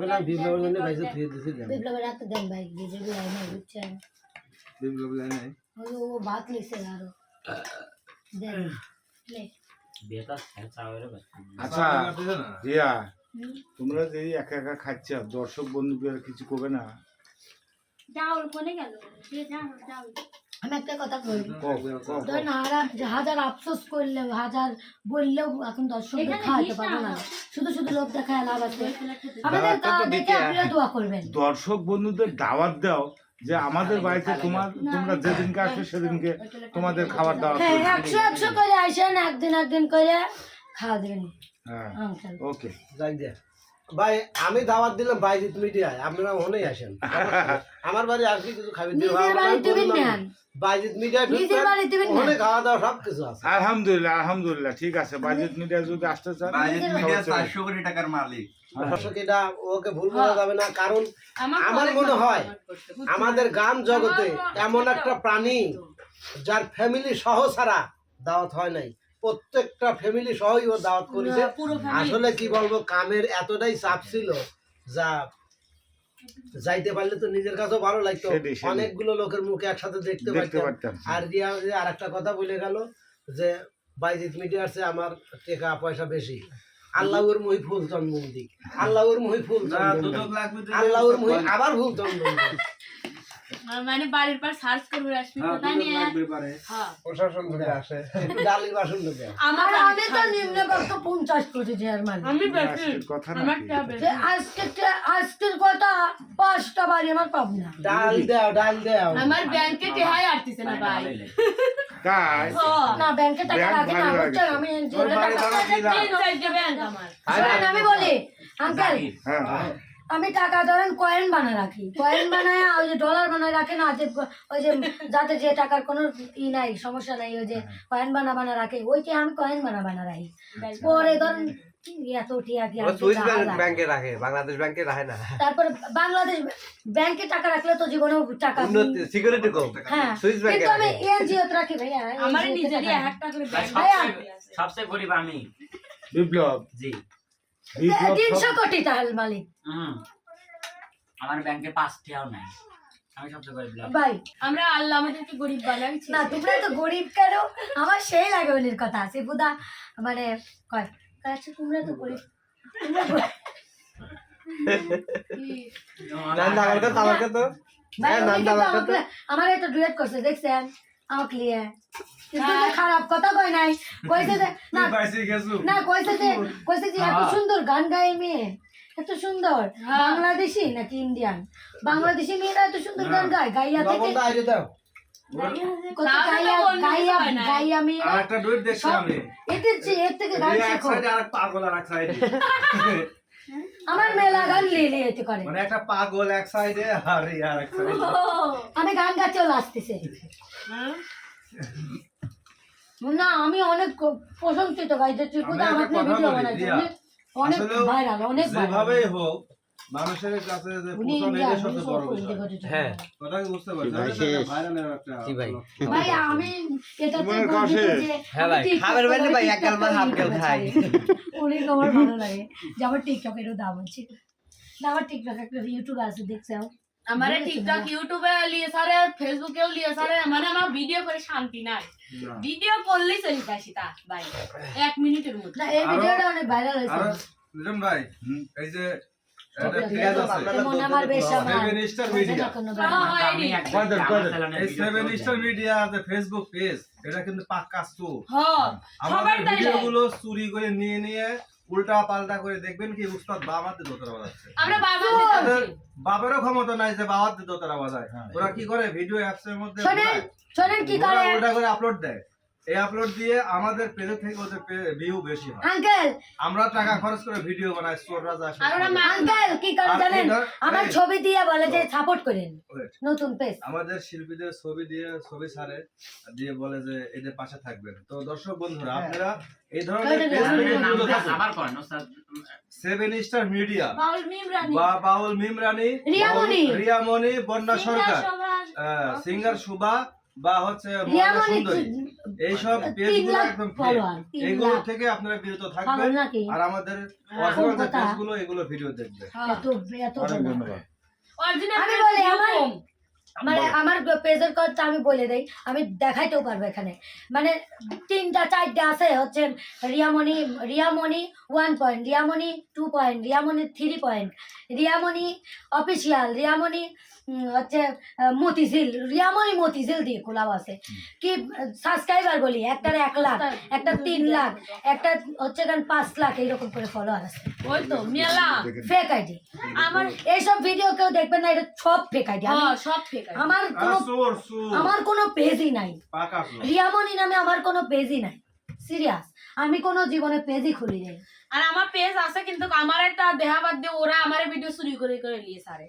পেলাম বিপ্লবের জন্য ধুয়ে দিছি বিপ্লবের দেন ভাই বুঝছেন? বিপ্লব ও ভাত লিখছে আরও। দেন। আচ্ছা রিয়া তোমরা যে একা একা খাচ্ছ দর্শক বন্ধুকে কিছু করবে না ডাউল কোনে গেল যে ডাউল ডাউল। আমি একটা কথা কই কও, কও, কও। ধরেন হাজার হাজার আফসোস করলেও হাজার বললেও এখন দর্শকদের খাওয়াতে পারব না। না শুধু শুধু লোক দেখায় লাভ আছে। আমাদের দেখে আপনারা দোয়া করবেন। দর্শক বন্ধুদের দাওয়াত দাও যে আমাদের বাড়িতে তোমার তোমরা যেদিনকে আসবে সেদিনকে তোমাদের খাবার দাওয়া হ্যাঁ একশো একশো করে আসেন একদিন একদিন করে খাওয়া দেবেন। হ্যাঁ ওকে। যাই দে। ভাই আমি দাওয়াত দিলাম মিডিয়ায় আপনারা আসেন। আমার বাড়ি আসবি কিছু খাবি দিয়ে নিজের বাড়ি দিবেন নেন বাইজিৎ মিডিয়ায় নিজের বাড়ি দিবেন না। ওখানে খাওয়া দাওয়া সব কিছু আছে। আলহামদুলিল্লাহ আলহামদুলিল্লাহ ঠিক আছে। বাজেট মিডিয়া যদি আসতে চান মিডিয়া চারশো কোটি টাকার মালিক। এটা ওকে ভুল করা যাবে না কারণ আমার মনে হয় আমাদের গান জগতে এমন একটা প্রাণী যার ফ্যামিলি সহ ছাড়া দাওয়াত হয় নাই। প্রত্যেকটা ফ্যামিলি সহই ও দাওয়াত করেছে। আসলে কি বলব কামের এতটাই চাপ ছিল যা যাইতে পারলে তো নিজের কাছেও ভালো লাগতো। অনেকগুলো লোকের মুখে একসাথে দেখতে পারতাম। আর রিয়া আর একটা কথা বলে গেল যে বাইজিৎ মিডিয়ার চেয়ে আমার টাকা পয়সা বেশি। আল্লাহর মহি ফুল চন্দন আল্লাহর মহি ফুল আল্লাহর মহি আবার ফুল দিক। মানে বাড়ির পর সার্চ করবে আসবি কোথায় নিয়ে? হ্যাঁ। প্রশাসন ধরে আসে। একটু ডালি বাসন ঢুকে। আমার আমি তো পঞ্চাশ কোটি মালিক আমি আজকের কথা আজকে আজকের কথা পাঁচটা বাড়ি আমার পাবো না। ডাল দাও ডাল দাও। আমার ব্যাংকে টেহাই আসতেছে না ভাই। তাই না ব্যাংকে টাকা না আমি আমি বলি আঙ্কেল হ্যাঁ হ্যাঁ। আমি টাকা ধরেন কয়েন বানায় রাখি। কয়েন বানায় ওই যে ডলার বানায় রাখে না যে ওই যে যাতে যে টাকার কোনো ই নাই সমস্যা নাই ওই যে কয়েন বানা বানা রাখে ওইটা আমি কয়েন বানা বানা রাখি। পরে ধরেন বাংলাদেশ ব্যাংকে তারপরে বাংলাদেশ ব্যাংকে টাকা রাখলে তো জীবনেও টাকা সিকিউরিটি হ্যাঁ কিন্তু আমি রাখে। রাখি ভাইয়া আমার নিজেরই টাকা টাকা ভাইয়া। সবচেয়ে গরিব আমি। বিপ্লব। জি। বিপ্লব তিনশো কোটি তাহলে মালিক। আমার ব্যাংকে পাঁচ টাকাও নাই। ভাই আমরা আল্লাহ আমাদেরকে গরিব বানাইছি। না তোমরা তো গরিব কেন? আমার সেই লাগে কথা শিবুদা মানে কয়? আচ্ছা তোমরা তো গরিব। নান্দা আমার কথা আমার কথা ভাই, হ্যাঁ, ডুয়েট করছে দেখছেন? আমাকে লিয়ে খারাপ কথা কই নাই। কইছে যে না না কইছে যে কইছে যে এত সুন্দর গান গায় মেয়ে। এত সুন্দর। বাংলাদেশি নাকি ইন্ডিয়ান? বাংলাদেশি মেয়েরা এত সুন্দর গান গায়। গাইয়া থেকে হয় এর থেকে গান শেখো। আমার মেলা গান লেলে এতে করে মানে একটা পাগল এক সাইডে আর এই আর এক সাইডে আমি গান চলে আসতেছে। না আমি অনেক প্রশংসিত গাইতে তুই আমি আমার ভিডিও বলি, অনেক ভাইরাল অনেক ভাইরাল যেভাবেই হোক মানুষের কাছে যে পৌঁছানো উনি সবচেয়ে বড় বিষয়। হ্যাঁ। কথা কি বুঝতে পারছেন এটা। ভাইরালের একটা জি ভাই। ভাই আমি তোমার কাছে- হ্যাঁ ভাই, খাবার বাইরে ভাই, এক গাল মার, হাফ গাল ইউটিউবে খাই। অনেক আমার ভালো লাগে। যে আমার টিকটকেরও দাম আছে। না আমার টিকটক একটা ইউটিউব আছে দেখছ আমারে টিকটক ইউটিউবে লিয়ে সারে ফেসবুকেও লিয়ে সারে মানে আমার ভিডিও করে শান্তি নাই। ভিডিও করলেই চলে যাসি তা ভাই। এক মিনিটের মধ্যে। না এই ভিডিওটা অনেক ভাইরাল হয়েছে। আর ভাই এই যে হ্যাঁ, হ্যাঁ, ভিডিও ফেসবুক পেজ এটা কিন্তু পাক্কা আমাদেরগুলো চুরি করে নিয়ে নিয়ে উল্টা পাল্টা করে দেখবেন কি উস্তাদ বাবাতে দোতরা বাজাচ্ছে। তাদের বাবারও ক্ষমতা নাই যে বাবাতে দোতরা বাজায়। ওরা কি করে? ভিডিও অ্যাপস এর মধ্যে শোনেন ঢুকায়, শোনেন কি ওরা উল্টা করে আপলোড দেয়। এই আপলোড দিয়ে আমাদের পেজে থেকে ওদের ভিউ বেশি হয়। আঙ্কেল! আমরা টাকা খরচ করে ভিডিও বানাই চোররা যা আর ওরা আঙ্কেল কি করে জানেন? আমার ছবি দিয়ে বলে যে সাপোর্ট করেন। নতুন পেজ আমাদের শিল্পীদের ছবি দিয়ে ছবি ছাড়ে দিয়ে বলে যে এদের পাশে থাকবেন। তো দর্শক বন্ধুরা আপনারা এই ধরনের পেজ থেকে নাম দূরে থাকুন। আবার করেন ওস্তাদ। সেভেন স্টার মিডিয়া বাউল বা বাউল মিম রানী রিয়ামণি। রিয়ামণি বন্যা সরকার। সিঙ্গার শুভা বা হচ্ছে মনি এইসব পেজগুলো একদম থেকে আপনারা বিরত থাকবেন। আর আমাদের হ্যাঁ, অরিজিনাল পেজগুলো এগুলো ভিডিও দেখবে অরিজিনাল আমি বলি আমার আমার আমার পেজের কথা আমি বলে দেই। আমি দেখাইতেও পারব এখানে। মানে তিনটা চারটা আছে হচ্ছে Riyamoni Riyamoni one point Riyamoni two point Riyamoni three point Riyamoni official Riyamoni হচ্ছে মতিঝিল রিয়ামণি মতিঝিল দিয়ে খোলাও আছে। কি সাবস্ক্রাইবার বলি? একটার এক লাখ একটা তিন লাখ একটা হচ্ছে কারণ পাঁচ লাখ এইরকম করে ফলোয়ার আছে। ওই তো মেলা। ফেক আইডি আমার এইসব ভিডিও কেউ দেখবেন না এটা সব ফেক আইডি হ্যাঁ সব আছে আমার কোনো আমার কোনো পেজই নাই। রিয়ামণি নামে আমার কোনো পেজই নাই। সিরিয়াস আমি কোনো জীবনে পেজই খুলি নাই আর আমার পেজ আছে কিন্তু আমার একটা দেহাবাদ দিয়ে ওরা আমার ভিডিও চুরি করে করে নিয়ে সারে।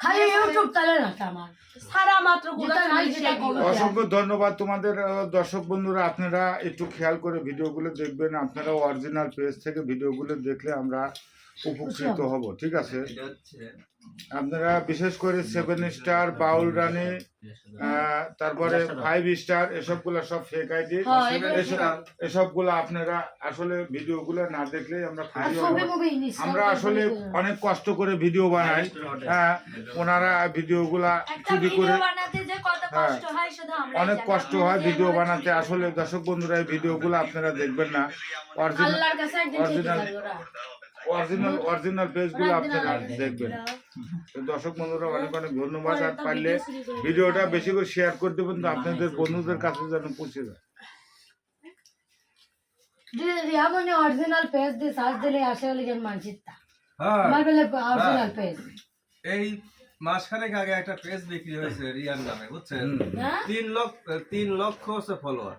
খালি ইউটিউব চ্যানেল আছে আমার। সারা মাত্র যেটা নাই সেটা comment অসংখ্য ধন্যবাদ তোমাদের আহ, দর্শক বন্ধুরা আপনারা একটু খেয়াল করে ভিডিওগুলো দেখবেন আপনারা অরিজিনাল পেজ থেকে ভিডিওগুলো দেখলে আমরা উপকৃত হব ঠিক আছে? এটা হচ্ছে আপনারা বিশেষ করে সেভেন স্টার বাউল রানী তারপরে ফাইভ স্টার এসবগুলো সব ফেক আইডি হ্যাঁ, এগুলো এসবগুলো আপনারা আসলে ভিডিওগুলো না দেখলে আমরা আমরা আসলে অনেক কষ্ট করে ভিডিও বানাই। হ্যাঁ ওনারা ভিডিওগুলা চুরি করে বানাতে যে কত হ্যাঁ। কষ্ট হয় শুধু আমরা অনেক কষ্ট হয় ভিডিও বানাতে। আসলে দর্শক বন্ধুরা এই ভিডিওগুলো আপনারা দেখবেন না। অরিজিনাল আল্লাহর অরিজিনাল অরিজিনাল পেজগুলো আপনারা দেখবেন। দর্শক বন্ধুরা অনেক অনেক ধন্যবাদ আর পারলে ভিডিওটা বেশি করে শেয়ার করে দেবেন তো আপনাদের বন্ধুদের কাছে যেন পৌঁছে যায়। রিয়ামণি অরিজিনাল পেজ দিয়ে সার্চ দিলে আসে হলে যেন মানচিত্তা হ্যাঁ। আমার বলে অরিজিনাল পেজ এই মাসখানেক আগে একটা পেজ বিক্রি হয়েছে রিয়ান নামে বুঝছেন? হ্যাঁ? তিন লক্ষ তিন লক্ষ হচ্ছে ফলোয়ার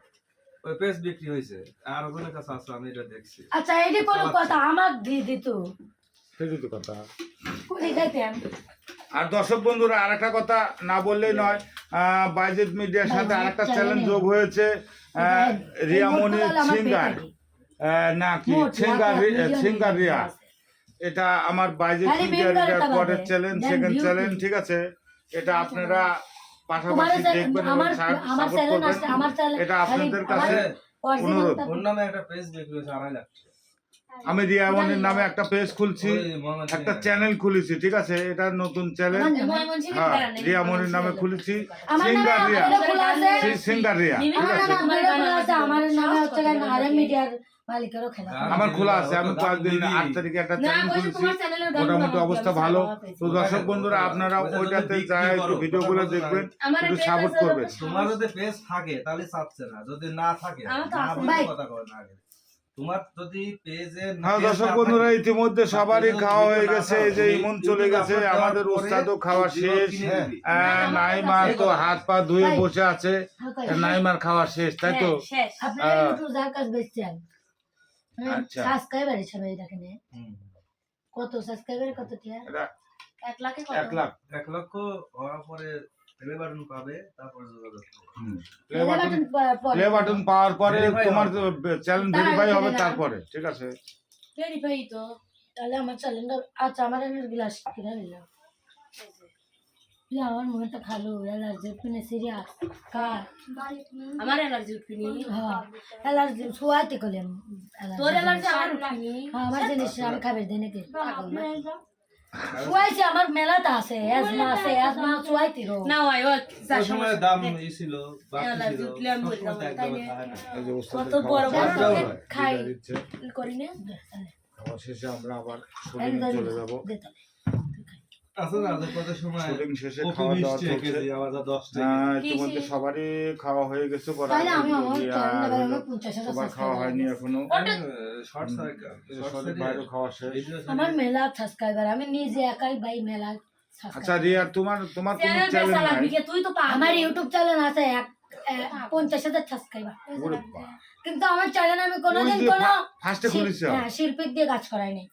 ওই পেজ বিক্রি হয়েছে। আর ওখানে কাছে আছে আমি এটা দেখছি। আচ্ছা এটি কোনো কথা আমার দিয়ে দিত সেটাই তো কথা। কোথায় আর দর্শক বন্ধুরা আর একটা কথা না বললেই নয় আহ, মিডিয়ার সাথে আর একটা চ্যালেঞ্জ যোগ হয়েছে রিয়ামণি সিঙ্গার আহ, না কি সিঙ্গার সিঙ্গার রিয়া। এটা আমার বাইজেদ মিডিয়ার পরের চ্যালেঞ্জ সেকেন্ড চ্যালেঞ্জ ঠিক আছে? এটা আপনারা তোমার পাশাপাশি দেখবেন আমার আমার চ্যানেল আছে আমার চ্যানেল এটা আপনাদের কাছে অনুরোধ। ওর নামে একটা পেজ বিক্রি আড়াই লাখ আমি রিয়ামণির নামে একটা পেজ খুলছি একটা চ্যানেল। খুলেছি ঠিক আছে? এটা নতুন চ্যানেল হ্যাঁ রিয়ামণির নামে খুলেছি। সিঙ্গার রিয়া। সিঙ্গার রিয়া। ঠিক আছে? আছে আমার মালিকেরও খেলা আমার খোলা আছে আমি কয়েকদিন আট তারিখে একটা চ্যানেল খুলেছি। মোটামুটি অবস্থা ভালো। তো দর্শক বন্ধুরা আপনারা ওইটাতে যায় একটু ভিডিওগুলো দেখবেন একটু সাপোর্ট করবেন। তোমার যদি পেজ থাকে তাহলে চাচ্ছে না। যদি না থাকে আমার তো না আছে। বলে ভাই। কথা কয় না আগে। তোমার যদি পেজে হ্যাঁ দর্শক বন্ধুরা ইতিমধ্যে সবারই খাওয়া হয়ে গেছে এই যে ইমন চলে গেছে আমাদের উস্তাদও খাওয়া শেষ। আহ, নাইমা তো হাত পা ধুয়ে বসে আছে। নাইমার খাওয়া শেষ তাই তো? আপনারা আহ, যার কাছে বেচছেন। আচ্ছা। সাবস্ক্রাইবার হিসাবে দেখেন কত? সাবস্ক্রাইবার কত টিয়া? এক লাখে কত? এক লাখ। এক লক্ষ হওয়ার পরে প্লে বাটন পাবে তারপর যোগাযোগ প্লে বাটন প্লে বাটন পাওয়ার পরে তোমার চ্যানেল ভেরিফাই হবে তারপরে ঠিক আছে? তো। তাহলে আমার চ্যালেঞ্জটা আচ্ছা আমার গ্লাস কিনে নিলাম আমার মনটা পিনে সিরিয়াস কার? আমার হ্যাঁ অ্যালার্জি শুয়াইতে করলাম তোর অ্যালার্জি আমার হ্যাঁ আমার জিনিস আমি খাবার দিই নাকি শুয়াইছে আমার মেলাটা আছে অ্যাজমা আছে অ্যাজমা শুয়াইতে রো। না হয় ও সময় দাম ই ছিল বাকি কত বড় বড় খাই করি না? খাওয়া শেষে আমরা আবার চলে যাব। শুটিং শেষে খাওয়া দাওয়া চলছে। কেজি, আবার যা দশ টাকা। আহ, ইতিমধ্যে সবারই খাওয়া হয়ে গেছে আমি সবার খাওয়া হয়নি এখনও। খাওয়া শেষ। আমার মেলা সাবস্ক্রাইবার নিজে একাই ভাই মেলা আচ্ছা রিয়া তোমার তোমার কোনো চ্যানেল চ্যানেল নাই? তুই তো আমার ইউটিউব চ্যানেল আছে এক পঞ্চাশ হাজার সাবস্ক্রাইবার কিন্তু আমার চ্যানেল আমি কোনোদিন কোনো হ্যাঁ শিল্পিক দিয়ে কাজ করাই করাইনি।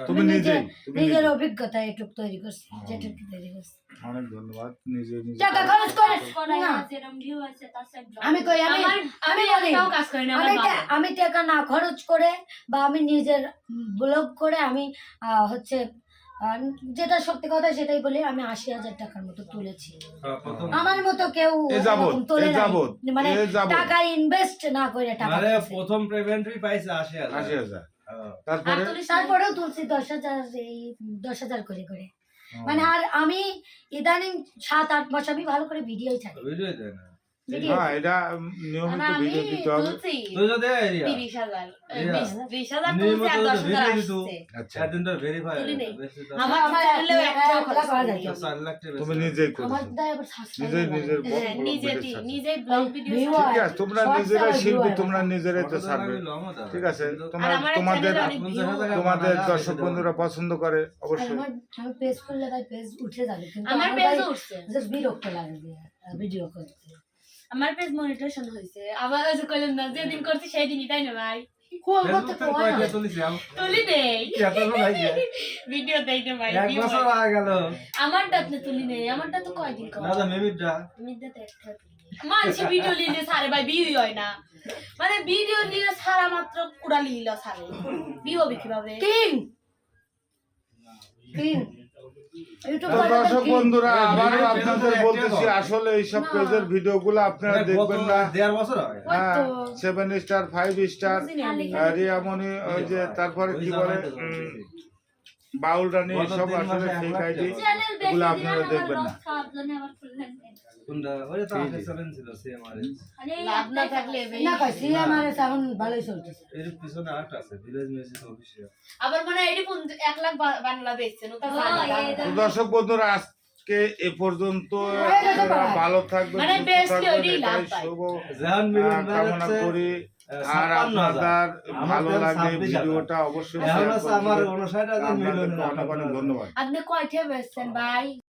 তুমি আমি নিজে- নিজের অভিজ্ঞতা এটুক তৈরি করছি যেটুকু তৈরি করছি। অনেক ধন্যবাদ নিজে নিজে টাকা খরচ করে না। আমি কই আমি আমি বলি কাজ করি না আমি আমি টাকা না খরচ করে বা আমি নিজের ব্লগ করে আমি আহ, হচ্ছে যেটা সত্যি কথা সেটাই বলি আমি আশি হাজার টাকার মতো তুলেছি। হ্যাঁ, আমার মতো কেউ তোলে মানে টাকা ইনভেস্ট না করে টাকা প্রথম পেমেন্টই পাইছে আশি হাজার। তারপরে? তারপরেও তুলছি দশ হাজার এই দশ হাজার করে করে। মানে আর আমি ইদানিং সাত আট মাস আমি ভালো করে ভিডিও ছাড়ি। ভিডিও দেয় না। হ্যাঁ এটা নিয়মিত ভিডিও দিতে হবে। তুই যদি আচ্ছা। চার লাখ টাকা তুমি নিজেই নিজের হ্যাঁ, ঠিক আছে তোমরা নিজেরা শিল্পী তোমরা নিজেরাই তো ছাড়বে? ঠিক আছে তোমার তোমাদের তোমাদের দর্শক বন্ধুরা পছন্দ করে অবশ্যই। পেজ করলে পেজ উঠে যাবে কিন্তু আমার আমার পেজ উঠছে। বিরক্ত লাগে ভিডিও করতে আমার পেজ মনিটেশন হয়েছে আবার যে কইলেন না যেদিন করছি সেই দিনই তাই না ভাই? হয়ে। আমারটা তো তুলি নেই আমারটা তো কয়দিন। মানুষ ভিডিও নিলে সারে ভাই বিয়ে হয় না। মানে ভিডিও নিলে সারা মাত্র কুড়া লিল সারে বিয়ে হবে কীভাবে? তিন। তিন। দর্শক বন্ধুরা আবারও আপনাদের বলতেছি আসলে এইসব পেজের ভিডিওগুলো আপনারা দেখবেন না হয়। হ্যাঁ seven star five star. Riyamoni ওই যে তারপরে কি বলে। বাউল রানি এইসব এসব আসলে ফেক আইডি। এগুলো আপনারা দেখবেন না। লস খাওয়ার জন্য আবার খুললেন কোনটা? ওই তো আগের challenge ছিল, same লাভ না থাকলে না কই সিএমআর এখন ভালোই চলতেছে। এর পিছনে আরেকটা আছে, Village Music Official। আবার মানে এটি পুন- লাখ বাংলা বেচছেন ওটা জানি না। তো দর্শক বন্ধুরা আজকে এ পর্যন্ত হয়ে। ভালো থাকবেন মানে কামনা করি। আর আপনাদের ভালো 26,000 ভিডিওটা অবশ্যই অনেক অনেক ধন্যবাদ। আপনি কয়টা বেচছেন ভাই?